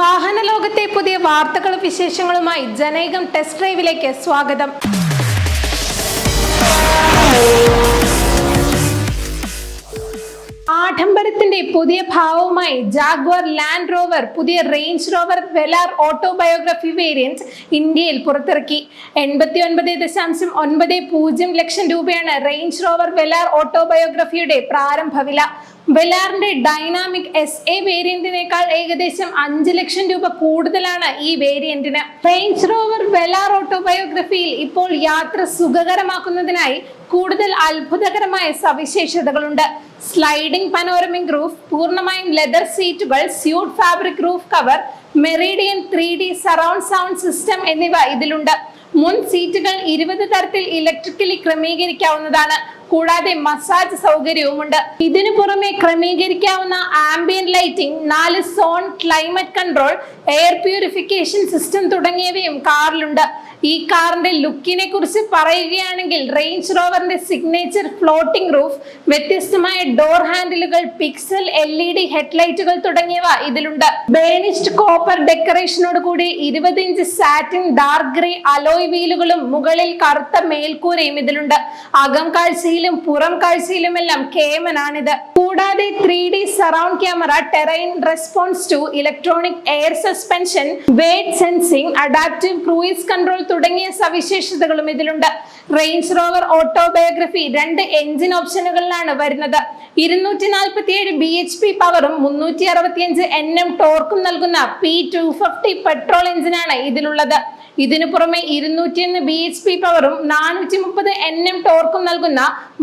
വാഹന ലോകത്തെ പുതിയ വാർത്തകളും വിശേഷങ്ങളുമായി ജനൈകം ടെസ്റ്റ് ഡ്രൈവിലേക്ക് സ്വാഗതം. ആഡംബരത്തിന്റെ പുതിയ ഭാവവുമായി ജാഗ്വർ ലാൻഡ് റോവർ പുതിയ Range Rover Velar Autobiography variant ഇന്ത്യയിൽ പുറത്തിറക്കി. എൺപത്തി ഒൻപത് ദശാംശം ഒൻപത് പൂജ്യം ലക്ഷം രൂപയാണ് റേഞ്ച് റോവർ വെലാർ ഓട്ടോബയോഗ്രഫിയുടെ പ്രാരംഭ വില. വെലാറിന്റെ ഡൈനാമിക് എസ് എ വേരിയന്റിനേക്കാൾ ഏകദേശം അഞ്ച് ലക്ഷം രൂപ കൂടുതലാണ് ഈ വേരിയന്റിന്. റേഞ്ച് റോവർ വെലാർ ഓട്ടോബയോഗ്രഫിയിൽ ഇപ്പോൾ യാത്ര സുഖകരമാക്കുന്നതിനായി കൂടുതൽ അത്ഭുതകരമായ സവിശേഷതകളുണ്ട്. സ്ലൈഡിംഗ് പനോരമിക് റൂഫ് പൂർണമായും ലെതർ സീറ്റുകൾ suit fabric roof cover Meridian three surround sound system എന്നിവ ഇതിലുണ്ട്. മുൻ സീറ്റുകൾ ഇരുപത് തരത്തിൽ ഇലക്ട്രിക്കലി ക്രമീകരിക്കാവുന്നതാണ്. കൂടാതെ മസാജ് സൗകര്യവുമുണ്ട്. ഇതിനു പുറമെ ക്രമീകരിക്കാവുന്ന ആംബിയൻ ലൈറ്റിംഗ് നാല് zone climate control air purification system തുടങ്ങിയവയും കാറിലുണ്ട്. ഈ കാറിന്റെ ലുക്കിനെ കുറിച്ച് പറയുകയാണെങ്കിൽ റേഞ്ച് റോവറിന്റെ സിഗ്നേച്ചർ ഫ്ലോട്ടിംഗ് റൂഫ് വ്യത്യസ്തമായ ഡോർ ഹാൻഡിലുകൾ പിക്സൽ എൽ ഇ ഡി ഹെഡ്ലൈറ്റുകൾ തുടങ്ങിയവ ഇതിലുണ്ട്. ബേണിഷ്ഡ് കോപ്പർ ഡെക്കറേഷനോട് കൂടി ഇരുപത് inch satin dark grey alloy വീലുകളും മുകളിൽ കറുത്ത മേൽക്കൂരയും ഇതിലുണ്ട്. അകം കാഴ്ചയിലും പുറം കാഴ്ചയിലുമെല്ലാം കേമനാണിത്. കൂടാതെ three D surround camera terrain response two electronic air suspension wade sensing adaptive cruise control തുടങ്ങിയ സവിശേഷതകളും ഇതിലുണ്ട്. റേഞ്ച് റോവർ ഓട്ടോബയോഗ്രഫി രണ്ട് എഞ്ചിൻ ഓപ്ഷനുകളിലാണ് വരുന്നത്. ഇരുന്നൂറ്റി നാൽപ്പത്തി ഏഴ് ബി എച്ച് പി പവറും മുന്നൂറ്റി അറുപത്തിയഞ്ച് എൻ എം ടോർക്കും നൽകുന്ന പി ടു ഫിഫ്റ്റി പെട്രോൾ എഞ്ചിനാണ് ഇതിലുള്ളത്. ഇതിനു പുറമെ ഇരുന്നൂറ്റിയൊന്ന് ബി എച്ച് പി പവറും നാനൂറ്റി മുപ്പത് എൻ എം ടോർക്കും നൽകുന്ന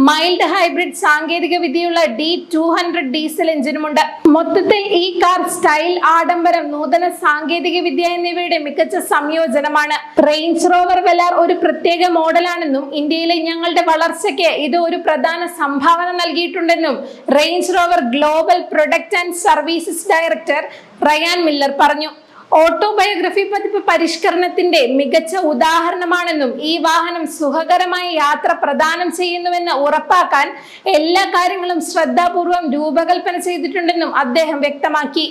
മൈൽഡ് ഹൈബ്രിഡ് സാങ്കേതിക വിദ്യയുള്ള ഡി ടു ഹൺഡ്രഡ് ഡീസൽ എഞ്ചിനുമുണ്ട് മൊത്തത്തിൽ ഈ കാർ സ്റ്റൈൽ ആഡംബരം നൂതന സാങ്കേതിക വിദ്യ എന്നിവയുടെ മികച്ച സംയോജനമാണ്. റേഞ്ച് റോവർ വെലാർ ഒരു പ്രത്യേക മോഡലാണെന്നും ഇന്ത്യയിലെ ഞങ്ങളുടെ വളർച്ചയ്ക്ക് ഇത് ഒരു പ്രധാന സംഭാവന നൽകിയിട്ടുണ്ടെന്നും Range Rover global product and services director Ryan Miller പറഞ്ഞു. ഓട്ടോബയോഗ്രഫി പതിപ്പ് പരിഷ്കരണത്തിന്റെ മികച്ച ഉദാഹരണമാണെന്നും ഈ വാഹനം സുഖകരമായ യാത്ര പ്രദാനം ചെയ്യുന്നുവെന്ന് ഉറപ്പാക്കാൻ എല്ലാ കാര്യങ്ങളും ശ്രദ്ധാപൂർവം രൂപകൽപ്പന ചെയ്തിട്ടുണ്ടെന്നും അദ്ദേഹം വ്യക്തമാക്കി.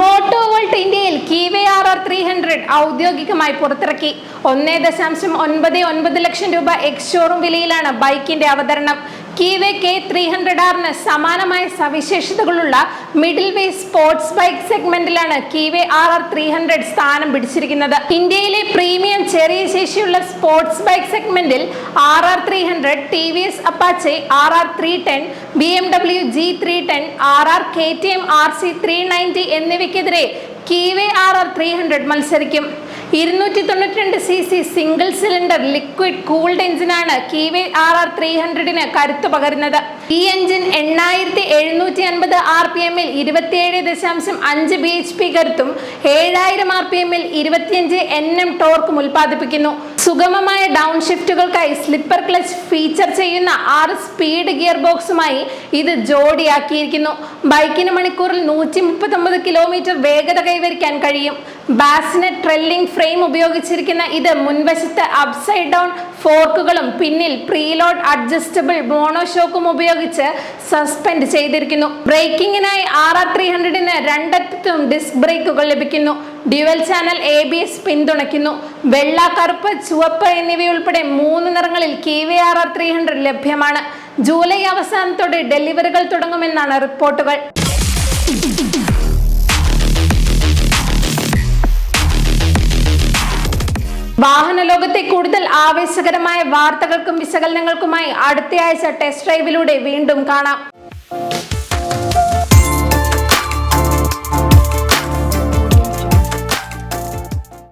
മോട്ടോവോൾട്ട് ഇന്ത്യയിൽ Keeway R R three hundred ഔദ്യോഗികമായി പുറത്തിറക്കി. ഒന്നേ ദശാംശം ഒൻപത് ഒൻപത് ലക്ഷം രൂപ എക്സ് ഷോറൂം വിലയിലാണ് ബൈക്കിന്റെ അവതരണം. കീവേ കെ ത്രീ ഹൺഡ്രഡ് ആറിന് സമാനമായ സവിശേഷതകളുള്ള മിഡിൽ വേ sports bike സെഗ്മെന്റിലാണ് Keeway R R three hundred സ്ഥാനം പിടിച്ചിരിക്കുന്നത്. ഇന്ത്യയിലെ പ്രീമിയം ചെറിയ ശേഷിയുള്ള സ്പോർട്സ് ബൈക്ക് സെഗ്മെന്റിൽ R R three hundred T V S Apache R R three ten B M W G three ten R R K T M R C three ninety എന്നിവയ്ക്കെതിരെ Keeway R R three hundred മത്സരിക്കും. ഇരുന്നൂറ്റി തൊണ്ണൂറ്റി രണ്ട് C C single cylinder liquid cooled എഞ്ചിനാണ് Keeway R R three ഹൺഡ്രഡിന് കരുത്തു പകരുന്നത്. ഈ engine എണ്ണായിരത്തി എഴുന്നൂറ്റി അൻപത് ആർ പി എമ്മിൽ ഇരുപത്തിയേഴ് ദശാംശം അഞ്ച് ബി എച്ച് പി കരുത്തും ഏഴായിരം ആർ പി എമ്മിൽ ഇരുപത്തിയഞ്ച് എൻ എം ടോർക്കും ഉൽപ്പാദിപ്പിക്കുന്നു. സുഗമമായ ഡൗൺ ഷിഫ്റ്റുകൾക്കായി സ്ലിപ്പർ ക്ലച്ച് ഫീച്ചർ ചെയ്യുന്ന ആറ് സ്പീഡ് ഗിയർ ബോക്സുമായി ഇത് ജോഡിയാക്കിയിരിക്കുന്നു. ബൈക്കിന് മണിക്കൂറിൽ നൂറ്റി മുപ്പത്തൊമ്പത് കിലോമീറ്റർ വേഗത കൈവരിക്കാൻ കഴിയും. ബാസിന് ട്രെല്ലിംഗ് ഫ്രെയിം ഉപയോഗിച്ചിരിക്കുന്ന ഇത് മുൻവശത്ത് അപ്സൈഡ് ഡൗൺ ഫോർക്കുകളും പിന്നിൽ പ്രീലോഡ് അഡ്ജസ്റ്റബിൾ മോണോഷോക്കും ഉപയോഗിച്ച് സസ്പെൻഡ് ചെയ്തിരിക്കുന്നു. ബ്രേക്കിങ്ങിനായി ആർ ആർ ത്രീ ഹൺഡ്രഡിന് രണ്ടറ്റത്തും ഡിസ്ക് ബ്രേക്കുകൾ ലഭിക്കുന്നു. Dual channel A B S പിന്തുണയ്ക്കുന്നു. വെള്ള കറുപ്പ് ചുവപ്പ് എന്നിവയുൾപ്പെടെ മൂന്ന് നിറങ്ങളിൽ K V R R three hundred ലഭ്യമാണ്. ജൂലൈ അവസാനത്തോടെ ഡെലിവറികൾ തുടങ്ങുമെന്നാണ് റിപ്പോർട്ടുകൾ. വാഹന ലോകത്തെ കൂടുതൽ ആവേശകരമായ വാർത്തകൾക്കും വിശകലനങ്ങൾക്കുമായി അടുത്തയാഴ്ച ടെസ്റ്റ് ഡ്രൈവിലൂടെ വീണ്ടും കാണാം.